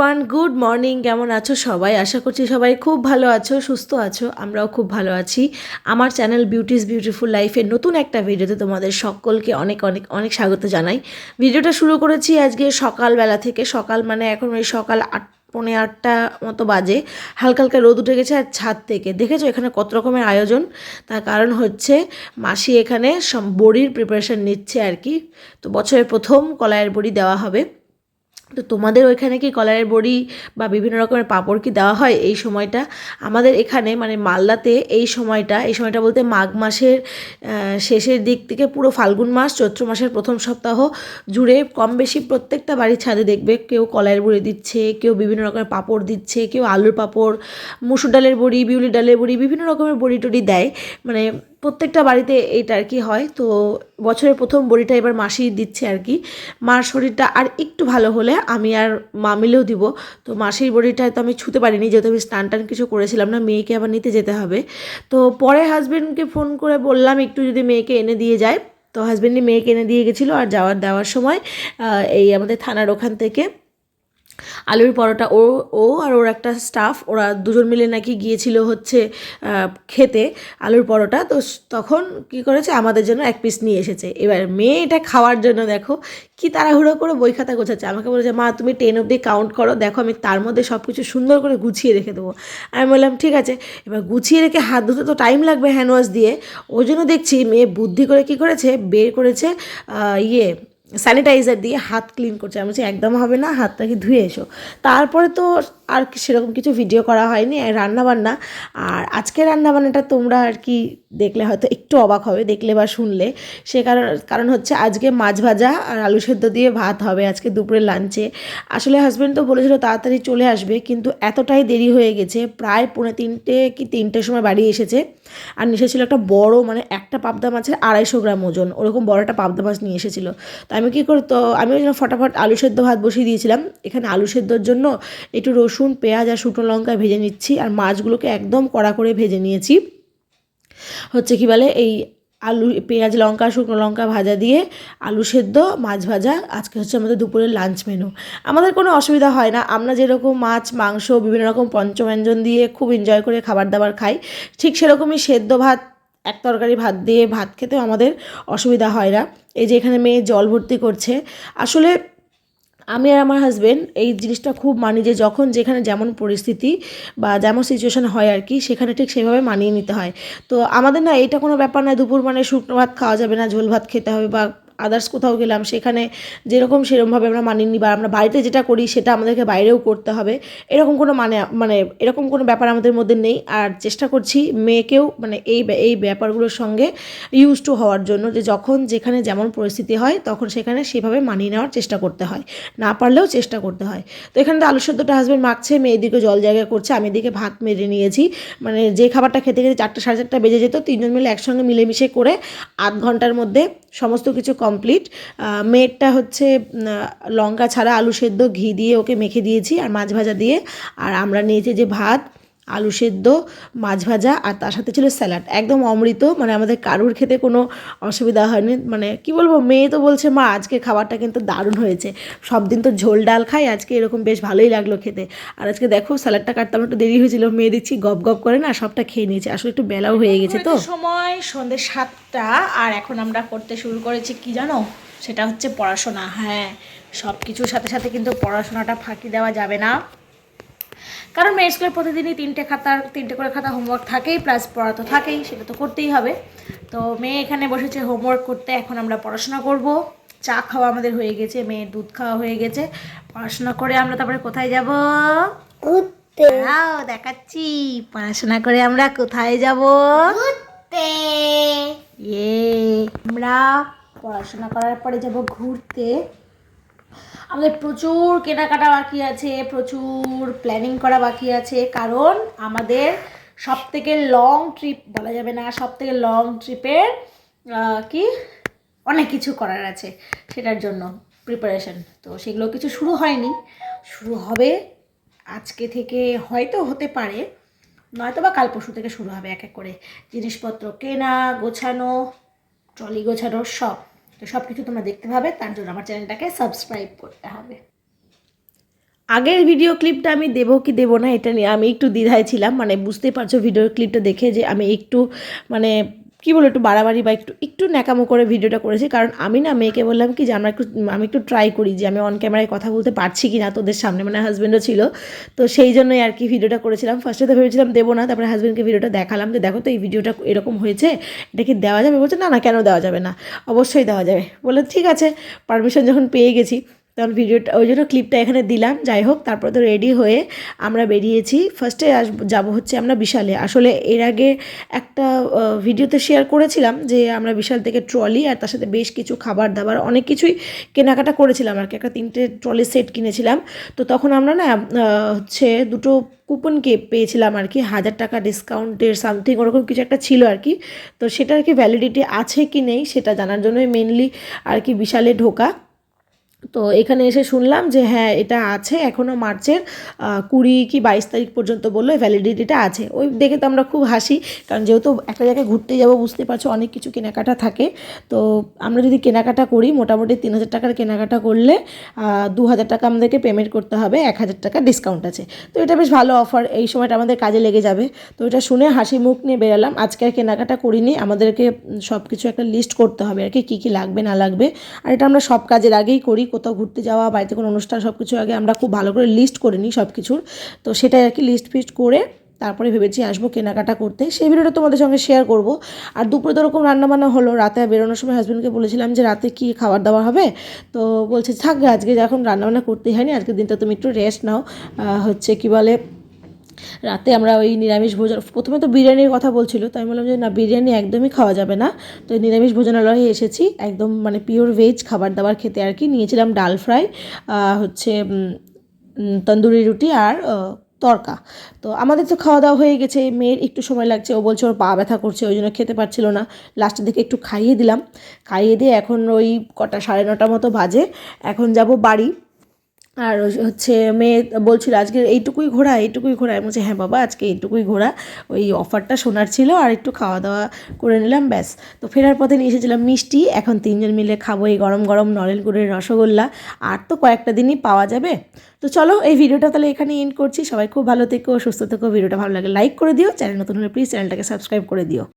Everyone good morning কেমন আছো সবাই? আশা করছি সবাই খুব ভালো আছো, সুস্থ আছো, আমরাও খুব ভালো আছি। আমার চ্যানেল বিউটিস বিউটিফুল লাইফের নতুন একটা ভিডিওতে তোমাদের সকলকে অনেক অনেক অনেক স্বাগত জানাই। ভিডিওটা শুরু করেছি আজকে সকালবেলা থেকে। সকাল মানে এখন ওই সকাল আট, পৌনে আটটা মতো বাজে। হালকা হালকা রোদ উঠে গেছে আর ছাদ থেকে। দেখেছ এখানে কত রকমের আয়োজন? তার কারণ হচ্ছে মাসি এখানে বড়ির প্রিপারেশন নিচ্ছে আর কি। তো বছরের প্রথম কলাইয়ের বড়ি দেওয়া হবে। তো তোমাদের ওইখানে কি কলাইয়ের বড়ি বা বিভিন্ন রকমের পাঁপড় কি দেওয়া হয় এই সময়টা? আমাদের এখানে মানে মালদাতে এই সময়টা এই সময়টা বলতে মাঘ মাসের শেষের দিক থেকে পুরো ফাল্গুন মাস, চৈত্র মাসের প্রথম সপ্তাহ জুড়ে কম বেশি প্রত্যেকটা বাড়ির ছাদে দেখবে কেউ কলাইয়ের বড়ি দিচ্ছে, কেউ বিভিন্ন রকমের পাঁপড় দিচ্ছে, কেউ আলুর পাঁপড়, মুসুর ডালের বড়ি বিউলি ডালের বড়ি, বিভিন্ন রকমের বড়ি টড়ি দেয়। মানে প্রত্যেকটা বাড়িতে এইটা আর কি হয়। তো বছরের প্রথম বড়িটা এবার মাসি দিচ্ছে আর কি। মার শরীরটা আর একটু ভালো হলে আমি আর মা মিলেও দিব। তো মাসির বড়িটা তো আমি ছুতে পারিনি, যেহেতু আমি স্নান টান কিছু করেছিলাম না, মেয়েকে আবার নিতে যেতে হবে। তো পরে হাজব্যান্ডকে ফোন করে বললাম, একটু যদি মেয়েকে এনে দিয়ে যায়। তো হাজবেন্ডই মেয়েকে এনে দিয়ে গেছিল আর যাওয়ার দেওয়ার সময় এই আমাদের থানার ওখান থেকে আলুর পরোটা, ও ও আর ওর একটা স্টাফ ওরা দুজন মিলে নাকি গিয়েছিল হচ্ছে খেতে আলুর পরোটা। তো তখন কি করেছে? আমাদের জন্য এক পিস নিয়ে এসেছে। এবার মেয়ে এটা খাওয়ার জন্য দেখো, কি তাড়াহুড়ো করে বই খাতা গোছাচ্ছে। আমাকে বলেছে, মা, তুমি টেন অবধি কাউন্ট করো, দেখো আমি তার মধ্যে সব কিছু সুন্দর করে গুছিয়ে রেখে দেবো। আমি বললাম, ঠিক আছে। এবার গুছিয়ে রেখে হাত ধুতে তো টাইম লাগবে হ্যান্ড ওয়াশ দিয়ে। ওই জন্য দেখছি মেয়ে বুদ্ধি করে কি করেছে? বের করেছে ইয়ে স্যানিটাইজার দিয়ে হাত ক্লিন করছে। আমি বলছি, একদম হবে না হাতটাকে ধুয়ে এসো। তারপরে তো আর সেরকম কিছু ভিডিও করা হয়নি রান্নাবান্না। আর আজকে রান্নাবান্নাটা তোমরা আর কি দেখলে, হয়তো একটু অবাক হবে দেখলে বা শুনলে। সে কারণ কারণ হচ্ছে আজকে মাছ ভাজা আর আলু সেদ্ধ দিয়ে ভাত হবে আজকে দুপুরের লাঞ্চে আসলে হাজব্যান্ড তো বলেছিল তাড়াতাড়ি চলে আসবে, কিন্তু এতটাই দেরি হয়ে গেছে, প্রায় পৌনে তিনটে কি তিনটের সময় বাড়ি এসেছে। আর নিয়ে এসেছিল একটা বড় মানে একটা পাবদা মাছের আড়াইশো গ্রাম ওজন, ওরকম বড় একটা পাবদা মাছ নিয়ে এসেছিল। তো আমি কী করতো, আমি ওই জন্য ফটাফট আলু সেদ্ধ ভাত বসিয়ে দিয়েছিলাম। এখানে আলু সেদ্ধর জন্য একটু রসুন, পেঁয়াজ আর শুকনো লঙ্কা ভেজে নিচ্ছি আর মাছগুলোকে একদম কড়া করে ভেজে নিয়েছি। হচ্ছে কি বলে, এই আলু, পেঁয়াজ, লঙ্কা, শুকনো লঙ্কা ভাজা দিয়ে আলু সেদ্ধ, মাছ ভাজা। আজকে হচ্ছে আমাদের দুপুরের লাঞ্চ মেনু। আমাদের কোনো অসুবিধা হয় না। আমরা যেরকম মাছ, মাংস, বিভিন্ন রকম পঞ্চব্যঞ্জন দিয়ে খুব এনজয় করে খাবার দাবার খাই, ঠিক সেরকমই সেদ্ধ ভাত এক তরকারি ভাত দিয়ে ভাত খেতেও আমাদের অসুবিধা হয় না। এই যে এখানে মেয়ে জল ভর্তি করছে। আসলে আমি আর আমার হাজব্যান্ড এই জিনিসটা খুব মানি যে যখন যেখানে যেমন পরিস্থিতি বা যেমন সিচুয়েশান হয় আর কি, সেখানে ঠিক সেভাবে মানিয়ে নিতে হয়। তো আমাদের না এটা কোনো ব্যাপার না দুপুর মানে শুকনো ভাত খাওয়া যাবে না, ঝোল ভাত খেতে হবে বা আদার্স কোথাও গেলাম, সেখানে যেরকম সেরকমভাবে আমরা মানিয়ে নিই বা আমরা বাড়িতে যেটা করি সেটা আমাদেরকে বাইরেও করতে হবে। এরকম কোনো মানে মানে এরকম কোনো ব্যাপার আমাদের মধ্যে নেই। আর চেষ্টা করছি মেয়েকেও মানে এই এই ব্যাপারগুলোর সঙ্গে ইউজ টু হওয়ার জন্য যে যখন যেখানে যেমন পরিস্থিতি হয় তখন সেখানে সেভাবে মানিয়ে নেওয়ার চেষ্টা করতে হয়। না পারলেও চেষ্টা করতে হয়। তো এখানে তো আলু হাজব্যান্ড মাখছে, মেয়ে এদিকে জল জায়গা করছে, আমি এদিকে ভাত মেরে নিয়েছি। মানে যে খাবারটা খেতে খেতে চারটে সাড়ে চারটা বেজে যেত, তিনজন মিলে একসঙ্গে মিলেমিশে করে আধ ঘণ্টার মধ্যে সমস্ত কিছু কমপ্লিট মেয়েরটা হচ্ছে লঙ্কা ছাড়া আলু সেদ্ধ ঘি দিয়ে ওকে মেখে দিয়েছি আর মাছ ভাজা দিয়ে। আর আমরা নিয়েছি যে ভাত আলু সেদ্ধ, মাছ ভাজা আর তার সাথে ছিল স্যালাড। একদম অমৃত মানে আমাদের কারুর খেতে কোনো অসুবিধা হয়নি। মানে কি বলব, মেয়ে তো বলছে, মা, আজকে খাবারটা কিন্তু দারুণ হয়েছে। সব দিন তো ঝোল ডাল খাই, আজকে এরকম বেশ ভালোই লাগল খেতে। আর আজকে দেখো, স্যালাডটা কাটতে আমার একটু দেরি হয়েছিল। মেয়ে দেখছি গপ গপ করে না, সবটা খেয়ে নিয়েছে। আসলে একটু বেলাও হয়ে গেছে তো। সময় সন্ধ্যে সাতটা, আর এখন আমরা করতে শুরু করেছি কি জানো? সেটা হচ্ছে পড়াশোনা। হ্যাঁ সব কিছুর সাথে সাথে কিন্তু পড়াশোনাটা ফাঁকি দেওয়া যাবে না। কারণ মেয়ের স্কুলে প্রতিদিনই তিনটে খাতার তিনটে করে খাতা হোমওয়ার্ক থাকেই প্লাস পড়া তো থাকেই সেটা তো করতেই হবে। তো মেয়ে এখানে বসেছে হোমওয়ার্ক করতে এখন আমরা পড়াশোনা করব। চা খাওয়া আমাদের হয়ে গেছে মেয়ের দুধ খাওয়া হয়ে গেছে। পড়াশোনা করে আমরা তারপরে কোথায় যাব? ঘুরতে। দেখাচ্ছি। পড়াশোনা করে আমরা কোথায় যাব? ঘুরতে। ইয়ে আমরা পড়াশোনা করার পরে যাব ঘুরতে। আমাদের প্রচুর কেনাকাটা বাকি আছে, প্রচুর প্ল্যানিং করা বাকি আছে, কারণ আমাদের সব থেকে লং ট্রিপ বলা যাবে না সব থেকে লং ট্রিপের কি? অনেক কিছু করার আছে সেটার জন্য প্রিপারেশন তো সেগুলো কিছু শুরু হয়নি, শুরু হবে আজকে থেকে হয়তো হতে পারে নয়তো বা কাল পরশু থেকে শুরু হবে এক এক করে। জিনিসপত্র কেনা, গোছানো, ট্রলি গোছানো সব। তো সব কিছু তোমরা দেখতে পাবে, তার জন্য আমার চ্যানেলটাকে সাবস্ক্রাইব করতে হবে। আগের ভিডিও ক্লিপটা আমি দেবো কি দেবো না, এটা নিয়ে আমি একটু দ্বিধায় ছিলাম মানে বুঝতে পারছ ভিডিও ক্লিপটা দেখে যে আমি একটু মানে কী বলব, একটু বাড়াবাড়ি বা একটু একটু ন্যাকামো করে ভিডিওটা করেছি। কারণ আমি না মেয়েকে বললাম কি যে, আমরা একটু, আমি একটু ট্রাই করি যে, আমি অন ক্যামেরায় কথা বলতে পারছি কি না তোদের সামনে। মানে হাজব্যান্ডও ছিল। তো সেই জন্যই আর কি ভিডিওটা করেছিলাম। ফার্স্টে তো ভেবেছিলাম দেবো না, তারপরে হাজব্যান্ডকে ভিডিওটা দেখালাম যে, দেখো তো এই ভিডিওটা এরকম হয়েছে, এটা কি দেওয়া যাবে? বলছে, না না, কেন দেওয়া যাবে না? অবশ্যই দেওয়া যাবে। বলে ঠিক আছে পারমিশন যখন পেয়ে গেছি। তখন ভিডিওটা ওই জন্য ক্লিপটা এখানে দিলাম। যাই হোক, তারপর তো রেডি হয়ে আমরা বেরিয়েছি। ফার্স্টে আস যাব হচ্ছে আমরা বিশালে। আসলে এর আগে একটা ভিডিওতে শেয়ার করেছিলাম যে আমরা বিশাল থেকে ট্রলি আর তার সাথে বেশ কিছু খাবার দাবার অনেক কিছুই কেনাকাটা করেছিলাম আর কি। একটা তিনটে ট্রলি সেট কিনেছিলাম। তো তখন আমরা না হচ্ছে দুটো কুপন কে পেয়েছিলাম আর কি। হাজার টাকা ডিসকাউন্টের সামথিং ওরকম কিছু একটা ছিল আর কি। তো সেটা আর কি ভ্যালিডিটি আছে কি নেই, সেটা জানার জন্যই মেনলি আর কি বিশালে ঢোকা। তো এখানে এসে শুনলাম যে হ্যাঁ এটা আছে এখনও মার্চের কুড়ি কি বাইশ তারিখ পর্যন্ত বলল ভ্যালিডিটিটা আছে। ওই দেখে তো আমরা খুব হাসি, কারণ যেহেতু একটা জায়গায় ঘুরতে যাব, বুঝতে পারছ অনেক কিছু কেনাকাটা থাকে। তো আমরা যদি কেনাকাটা করি, মোটামুটি তিন হাজার টাকার কেনাকাটা করলে দু হাজার টাকা আমাদেরকে পেমেন্ট করতে হবে, এক হাজার টাকা ডিসকাউন্ট আছে। তো এটা বেশ ভালো অফার এই সময়টা আমাদের কাজে লেগে যাবে। তো এটা শুনে হাসি মুখ নিয়ে বেরালাম, আজকে আর কেনাকাটা করিনি, আমাদেরকে সব কিছু একটা লিস্ট করতে হবে আর কি, কী কী লাগবে, না লাগবে। আর এটা আমরা সব কাজের আগেই করি কোথাও ঘুরতে যাওয়া, বাড়িতে কোনো অনুষ্ঠান সব কিছু আগে আমরা খুব ভালো করে লিস্ট করে নিই সব কিছুর তো সেটাই আর কি লিস্ট ফিস্ট করে তারপরে ভেবেছি আসব কেনাকাটা করতে। সেই ভিডিওটা তোমাদের সঙ্গে শেয়ার করব। আর দুপুরে তো ওরকম রান্নাবান্না হলো, রাতে বেরোনোর সময় হাজব্যান্ডকে বলেছিলাম যে রাতে কি খাবার দাবার হবে। তো বলছে থাকবে আজকে যখন রান্নাবান্না করতেই হয়নি, আজকের দিনটা তুমি একটু রেস্ট নাও। হচ্ছে কি বলে রাতে আমরা ওই নিরামিষ ভোজন, প্রথমে তো বিরিয়ানির কথা বলছিল তো আমি বললাম যে না, বিরিয়ানি একদমই খাওয়া যাবে না। তো নিরামিষ ভোজনালয়ে এসেছি, একদম মানে পিওর ভেজ খাবার দাবার খেতে আর কি, নিয়েছিলাম ডাল ফ্রাই হচ্ছে তন্দুরি রুটি আর তরকা। তো আমাদের তো খাওয়া দাওয়া হয়ে গেছে, মেয়ের একটু সময় লাগছে, ও বলছে ওর পা ব্যথা করছে, ওই জন্য খেতে পারছিল না। লাস্টের দিকে একটু খাইয়ে দিলাম, খাইয়ে দিয়ে এখন ওই কটা সাড়ে নটা মতো বাজে, এখন যাব বাড়ি। আর হচ্ছে মেয়ে বলছিল, আজকে এইটুকুই ঘোরা এইটুকুই ঘোরা। আমি বলছি হ্যাঁ বাবা, আজকে এইটুকুই ঘোরা। ওই অফারটা শোনার ছিল আর একটু খাওয়া দাওয়া করে নিলাম, ব্যাস। তো ফেরার পথে নিয়ে এসেছিলাম মিষ্টি। এখন তিনজন মিলে খাব এই গরম গরম নলেন রসগোল্লা। আর তো কয়েকটা দিনই পাওয়া যাবে। তো চলো, এই ভিডিওটা তাহলে এখানে এন্ড করছি। সবাই খুব ভালো থেকো, সুস্থ থেকো। ভিডিওটা ভালো লাগে লাইক করে দিও। চ্যানেল নতুন হলে প্লিজ চ্যানেলটাকে সাবস্ক্রাইব করে দিও।